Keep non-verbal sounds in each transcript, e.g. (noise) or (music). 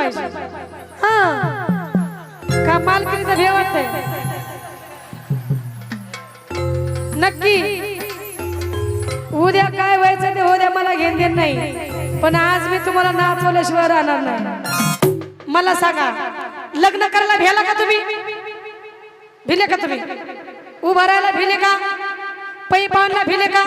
पाहिजे. हा. का मालकीचा भे वाटतंय? नक्की. उद्या काय व्हायचं ते उद्या मला घेण देण नाही. पण आज मी तुम्हाला नाचवल्याशिवाय राहणार नाही. मला सांगा लग्न करायला भेला का तुम्ही? भिले का तुम्ही? उभा राहायला भिले का? पै पाहणला भिले का?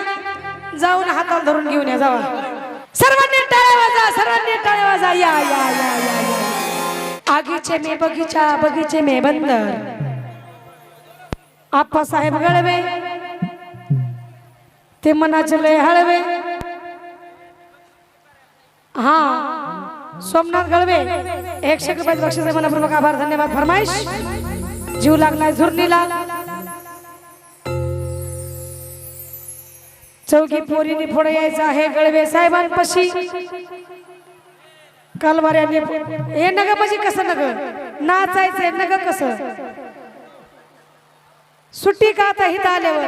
जाऊन हाताला धरून घेऊन या जावा. सर्वांनी टाळ्या वाजा सर्वांनी टाळ्या वाजा. या या या या या. आगीचे मे बगीचा बगीचे मे बंदर आप्पा साहेब गळवे ते मनाचे लय हळवे. हा सोमनाथ गळवे. एकशे रुपये बक्षीस मनापूर्वक आभार धन्यवाद. फरमाईश. जीव लागलाय झुरणीला. चौकी पोरीने पुढे यायचं आहे गळवे साहेबांपाशी. कालवाऱ्याने हे नग म्हणजे कसं नग? नाचायचंय नग कसं? सुट्टी का आता हित आल्यावर?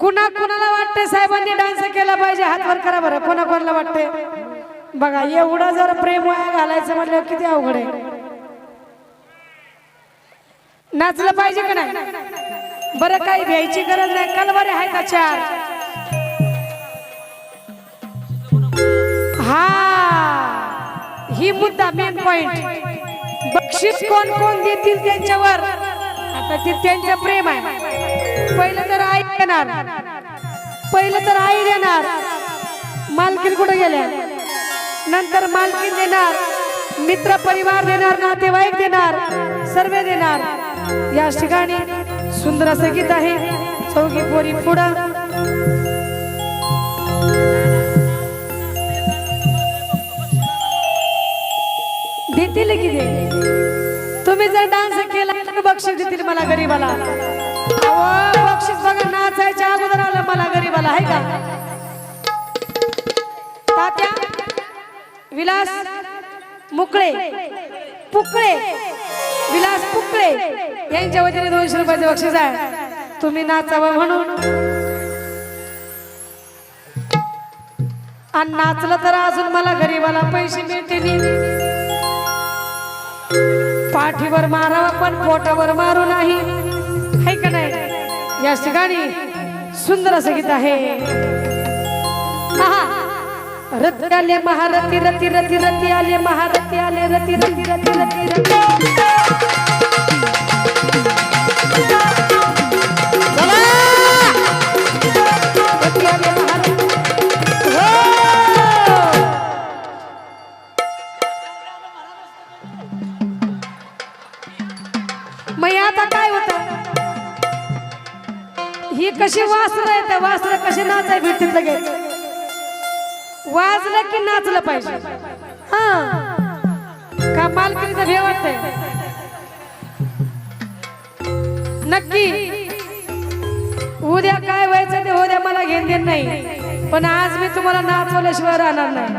कुणा कुणाला वाटते साहेबांनी डान्स केला पाहिजे? हातवर करा बरं. कोणा कोणाला वाटते बघा एवढं जर प्रेम वाया घालायचं म्हटलं किती अवघड आहे. नाचलं पाहिजे का नाही? बरं काही घ्यायची गरज नाही. कलवारे आहे का चार? हा. ही मुद्दा मेन पॉइंट बक्षीस कोण कोण देतील त्यांच्यावर? आता ते त्यांचं प्रेम आहे. पहिलं तर आई देणार. पहिलं तर आई देणार. मालकीन कुठे गेल्या? नंतर मालकीन देणार. मित्र परिवार देणार नातेवाईक देणार सर्व देणार. या ठिकाणी सुंदर असं गीत आहे. चौकी पोरी पुढं. देतील की दे. तुम्ही जर डान्स केला तर बक्षीस देतील मला गरीबाला. बक्षीस बघा नाचायच्या अगोदर आलं मला गरीबाला आहे का? तात्या विलास मुकळे पुकळे विलास पुकळे यांच्या वतीने दोनशे रुपयाचे बक्षीस आहे. तुम्ही नाचावं म्हणून. आणि नाचलं तर अजून मला गरीबाला पैसे मिळतील. पाठीवर मारावा पण पोटावर मारू नाही. है का नाही? या ठिकाणी सुंदर असं गीत आहे. आहा. रती आले महारथी रती रती रती आले महारथी आले रती रती रती रती रती. कशी वासर त्या वासर कशी नाचाय भेटतील लगेच? वाजलं की नाचलं पाहिजे. हा. का मालकीचा भे वाटतंय नक्की. उद्या काय व्हायचं ते उद्या मला घेण देण नाही. पण आज मी तुम्हाला नाचवल्याशिवाय राहणार नाही.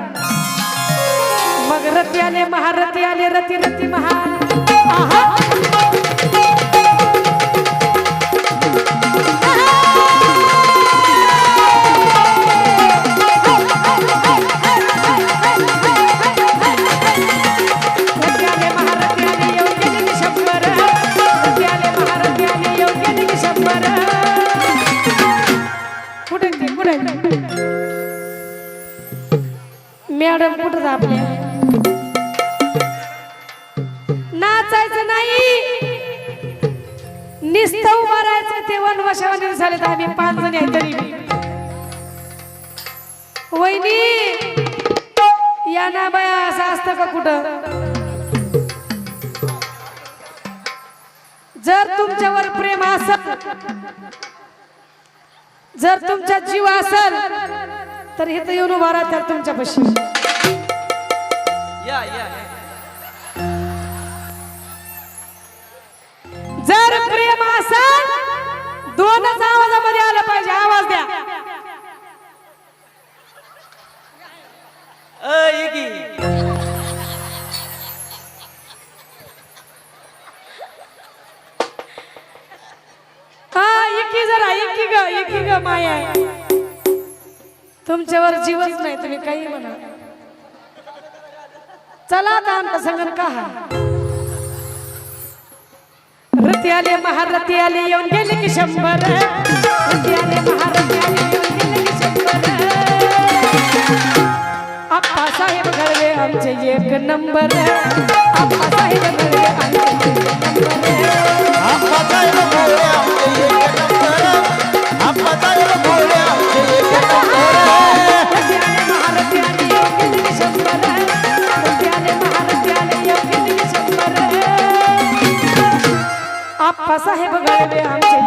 मग रती आले महारथी आले रती रती महार मॅडम कुठं आपल्या नाचायचं नाही. निस्त उभारायचं ते वनवशावर झाले तर आम्ही पाच जण आहे तरी. वहिनी या ना बाया असं असतं का कुठं? जर तुमच्यावर प्रेम असत जर तुमचा जीव असल तर इथं येऊन उभा राहा तर तुमच्यापाशी या या तुमच्यावर जीवच नाही तुम्ही काही म्हणा. चला आता आमचा संगण का हा रती आले महारथी आले येऊन गेले की शंभर. रती आले महारथी आले येऊन गेले की शंभर. आप्पा साहेब घडवे आमचे एक नंबर. आप्पा साहेब बाबासाहेब गाळवे आमचे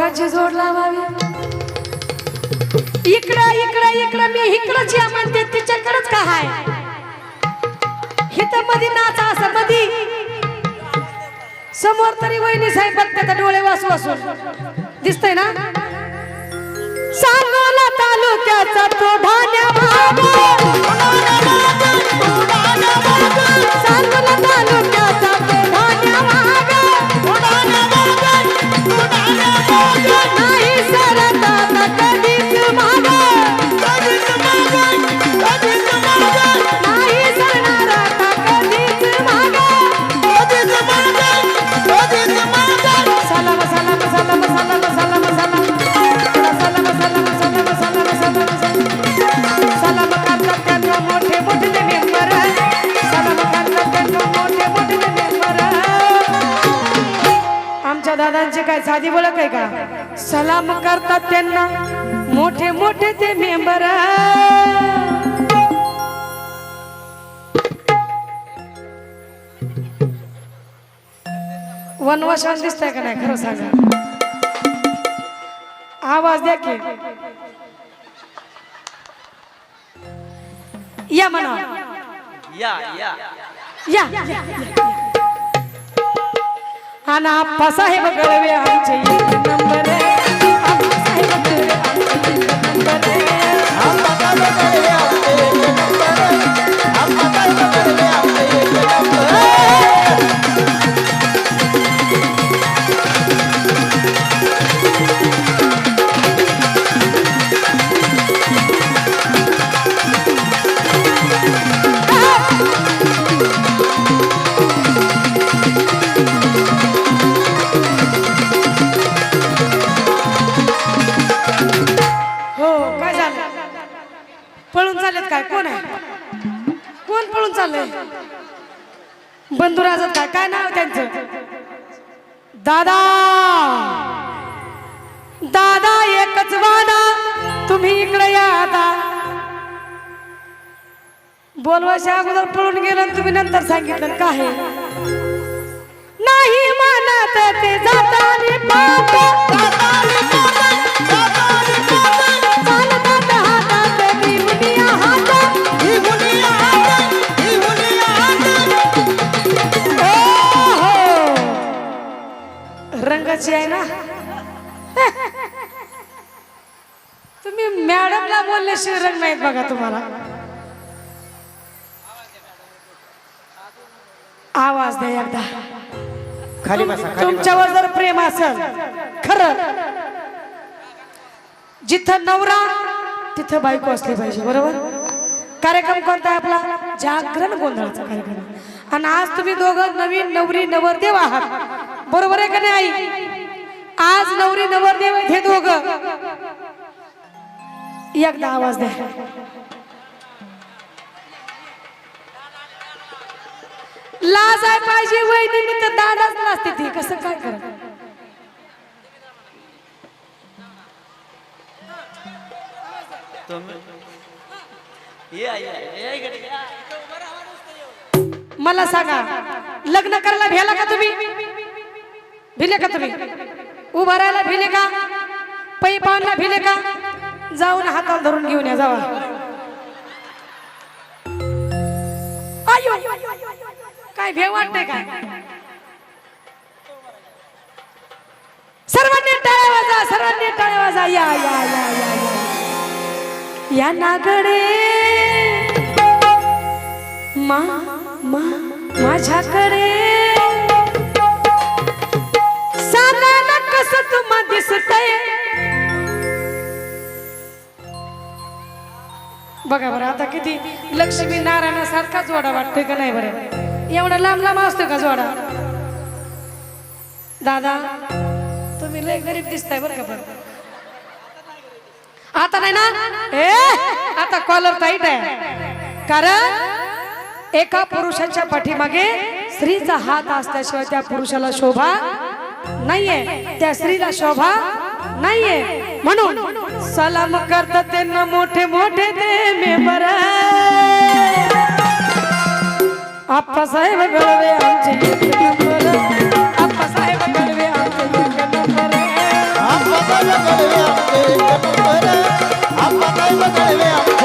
दोघांची जोड लावावी. इकडं इकडं इकडं मी इकडंच या म्हणते तिच्याकडेच का हाय? हिथं मधी नाचा असं मधी. समोर तरी वहिनी साहेब बघतात डोळे वासू वासून. दिसतंय ना? सांगोला तालुक्याचा तो धान्या करतात त्यांना. मोठे मोठे ते मेंबर. वनवाशान दिसतंय का नाही? खरं सांगा. आवाज द्या की. या म्हणा. या या. या. आणि आप्पा साहेब गळवे आमचे. नंबर. बोलवायच्या अगोदर पळून गेलो आणि तुम्ही नंतर सांगितलं काय आहे? नाही मानत ते जातानी पाप! रंगाची आहे ना (laughs) तुम्ही मॅडमला बोलल्याशिवाय रंग नाहीत बघा तुम्हाला आवाज द्या एकदा. खाली बसा खाली बसा. तुमच्यावर जर प्रेम असेल खरं जिथं नवरा तिथं बायको असली पाहिजे बरोबर? कार्यक्रम कोणता आहे आपला? जागरण गोंधळाचा कार्यक्रम. आणि आज तुम्ही दोघं नवीन नवरी नवरदेव आहात. बरोबर आहे का नाही आई? आज नवरी नवरदेव आहेत हे दोघं. एकदा आवाज द्या. लाज आहे पाहिजे वहिनी तर दादाच नसते ती. कसं काय या. मला सांगा लग्न करायला भेला का तुम्ही? भिले का तुम्ही? उभा राहायला भिले का? पै पाहुणला भिले का? जाऊन हाताला धरून घेऊन या जावा. काय भेव वाटते काय सर्वांनी टाळ्या वाजा सर्वांनी टाळ्या वाजा. या या या या या. नागडे. मा मा माझ्याकडे. साधारण कस तुम्हा दिसतय? बघा बरं आता किती लक्ष्मी नारायणासारखाच जोडा वाटतोय का नाही बरं? एवढा लांब लांब असतो का जोडा? दादा तुम्ही लय गरीब दिसताय बरं का बरं? आता नाही ना? ए आता कॉलर टाईट आहे. कारण एका पुरुषाच्या पाठीमागे स्त्रीचा हात असल्याशिवाय त्या पुरुषाला शोभा नाहीये. त्या स्त्रीला शोभा नाहीये. म्हणून सलाम करतात त्यांना मोठे मोठे ते मेंबर. आप्पासाहेब गळवे आमचे एक नंबर आप्पासाहेब गळवे आमचे एक नंबर आप्पासाहेब गळवे आमचे एक नंबर आप्पासाहेब गळवे आमचे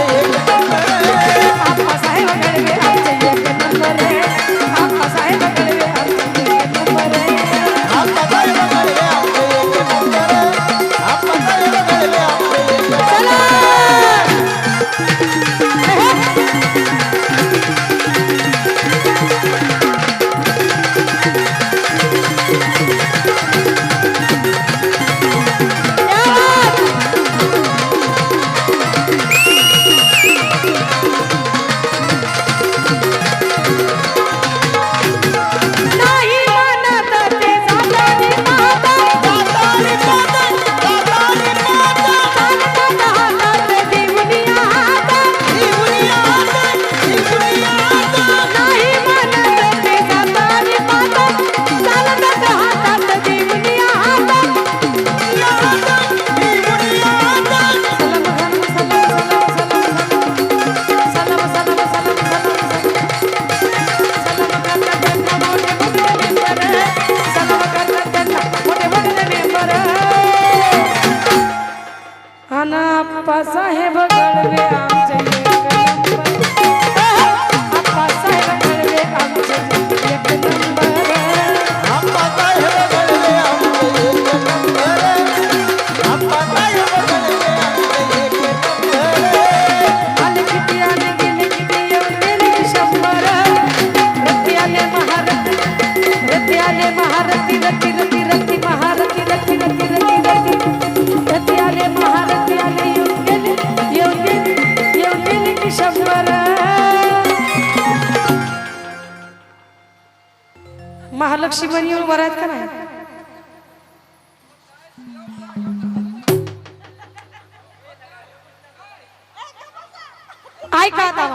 ऐका आता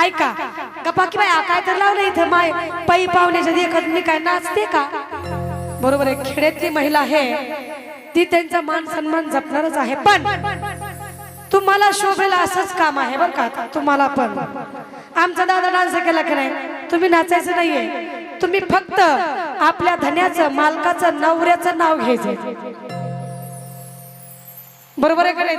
ऐका. गप्पा बाई बाया काय तर लावलं इथं माय? पै पाहुण्याच्या देखत मी काय नाचते का? बरोबर आहे खेड्यातली महिला आहे. ती त्यांचा मान सन्मान जपणारच आहे. पण तुम्हाला शोभेला असंच काम आहे बरं का तुम्हाला पण. आमचा दादा डान्स केला की नाही? तुम्ही नाचायचं नाहीये. तुम्ही फक्त आपल्या धन्याचं मालकाचं नवऱ्याचं नाव घ्यायचं. बरोबर आहे का नाही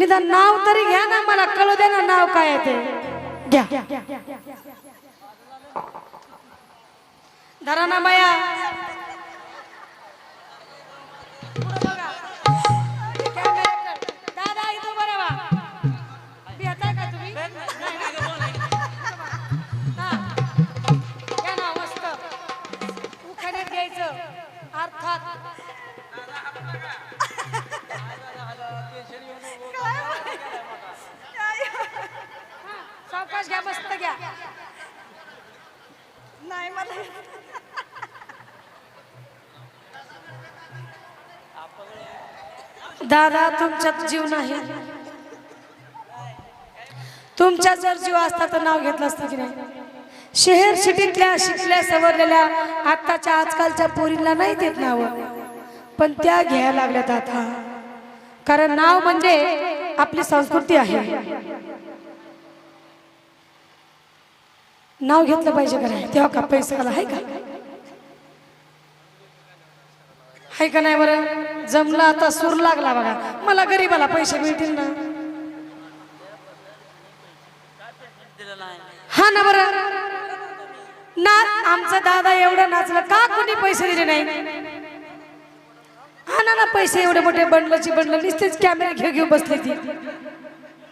निदान नाव तरी घ्या ना मला कळू दे ना नाव काय आहे ते. घ्या. धरा ना बाया घ्या. नाही मला दादा तुमच्यात जीव नाही. तुमच्या जर जीव असता तर नाव घेतलं असतं की नाही? शहर सिटीतल्या शिकल्या सवरलेल्या आत्ताच्या आजकालच्या पोरींना नाही देत नाव. पण त्या घ्यायला लागल्यात आता. कारण नाव म्हणजे आपली संस्कृती आहे. नाव घेतलं पाहिजे का नाही? तेव्हा का पैसा आला? आहे का? आहे का नाही बरं? जमला आता सूर लागला बघा. मला गरीबाला पैसे मिळतील ना? हा ना बरं. ना आमचा दादा एवढं नाचलं. का कोणी पैसे दिले नाही? हा ना ना पैसे एवढे मोठे बंडलची बंडल. नुसतेच कॅमेरे घेऊ घेऊ बसले ती.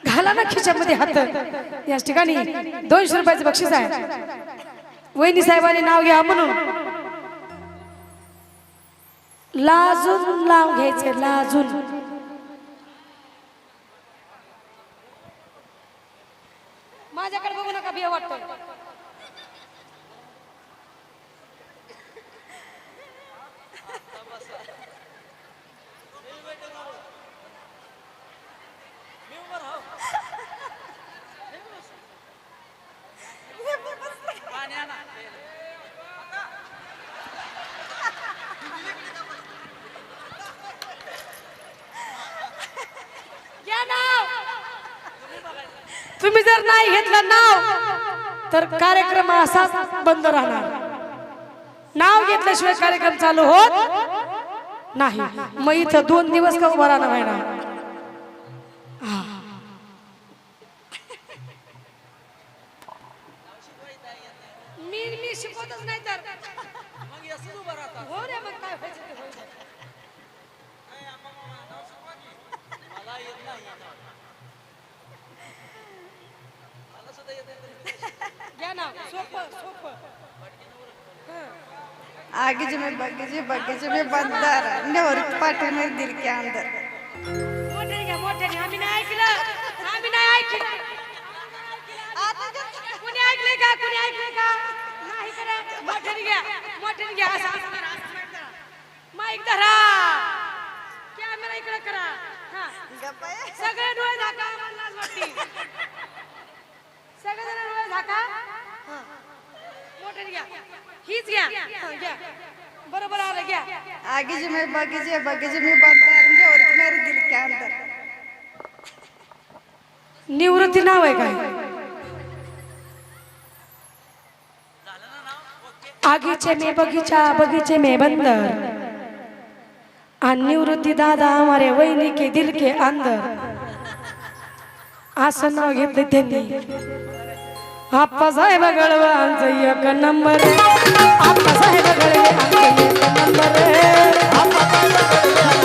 घाला ना खिशामध्ये हात. याच ठिकाणी दोनशे रुपयाचं बक्षीस आहे. वहिनी साहेबांनी नाव घ्या म्हणून. लाजून नाव घ्यायचं लाजून. माझ्याकडे बघू नका बिया वाटतो घ्या नाव तुम्ही जर नाही घेतलं नाव तर कार्यक्रम असाच बंद राहणार. नाव घेतल्याशिवाय कार्यक्रम चालू होत नाही. मग इथं दोन दिवस का उभा राहणार व्हायना मी मी शिकवतच नाही तर हो रे मग काय व्हायचं ते होऊ दे. घ्या नाव सोपं सोपं आगे जो में बगीचे बगीचे में बंदर नेवर पाटे में दिल के अंदर मोठ्याने घ्या मोठ्याने. आम्ही नाही ऐकलं. आम्ही नाही ऐकलं. कुणी ऐकलंय का? कुणी ऐकलंय का? नाही करा. मोठ्याने घ्या. मोठ्याने घ्या. माईक धरा. कॅमेरा इकडे करा. सगळे डोळे झाका सगळे डोळे झाका. मोठ्याने घ्या. हीच घ्या. घ्या. बरोबर आलं घ्या. आगे जो में बगीचे बगीचे में बंदर मेरे दिल के अंदर निवृत्ती नाव आहे काय? आगीचे मे बगीचा बगीचे में बंदर. आणि निवृत्ती दादा हमारे वहिनी के दिल के अंदर. असं नाव घेतलं त्यांनी. आप्पा साहेब गळवांचं एक नंबर आप्पा साहेब गळवांचं एक नंबर आप्पा साहेब